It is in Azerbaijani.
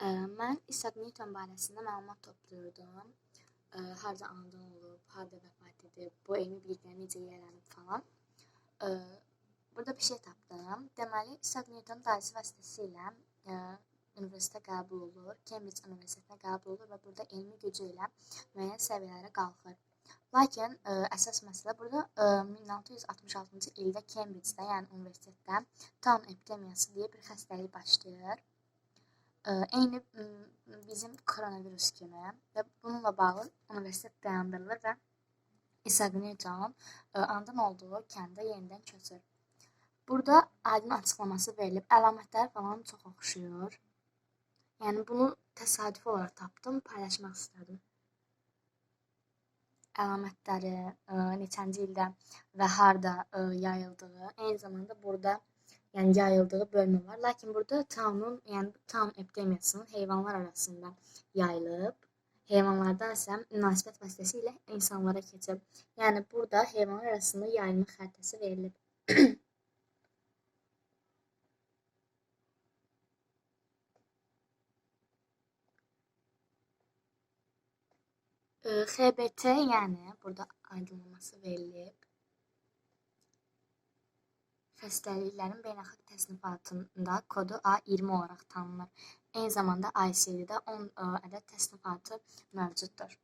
Mən İshak Newton barəsində məlumat toplayırdım. Harda anadan olub, harda vəfat edib, bu elmi biliklər necə yayılıb falan. Ə, Burada bir şey tapdım. Deməli, İshak Newton dayısı vasitəsilə universitetə qəbul olur, Cambridge Universitetinə qəbul olur və burada elmi gücü ilə müəyyən səviyyələrə qalxır. Lakin əsas məsələ burada ə, 1666-cı ildə Cambridge-də, yəni universitetdə Taun epidemiyası deyə bir xəstəlik başlayır. Ə, Eyni bizim koronavirus kimi və bununla bağlı universitet dayandırılır və İshak Newton ə, anadan olduğu kəndə yenidən köçür. Burada aydın açıqlaması verilib. Əlamətləri falan çox oxşuyur. Yəni bunu təsadüfi olaraq tapdım, paylaşmaq istədim. Əlamətləri, ə, neçənci ildə və harda yayıldığı, eyni zamanda burada yəni yayıldığı bölmə var. Lakin burada taunun, yəni taun epidemiyasının heyvanlar arasında yayılıb. Heyvanlardan isə münasibət vasitəsilə insanlara keçib. Yəni burada heyvanlar arasında yayılma xəritəsi verilib. Ə, XBT, yəni burada aydınlaması verilib. Xəstəliklərin beynəlxalq təsnifatında kodu A20 olaraq tanınır. Eyni zamanda ICD-də 10 ə, ədəd təsnifatı mövcuddur.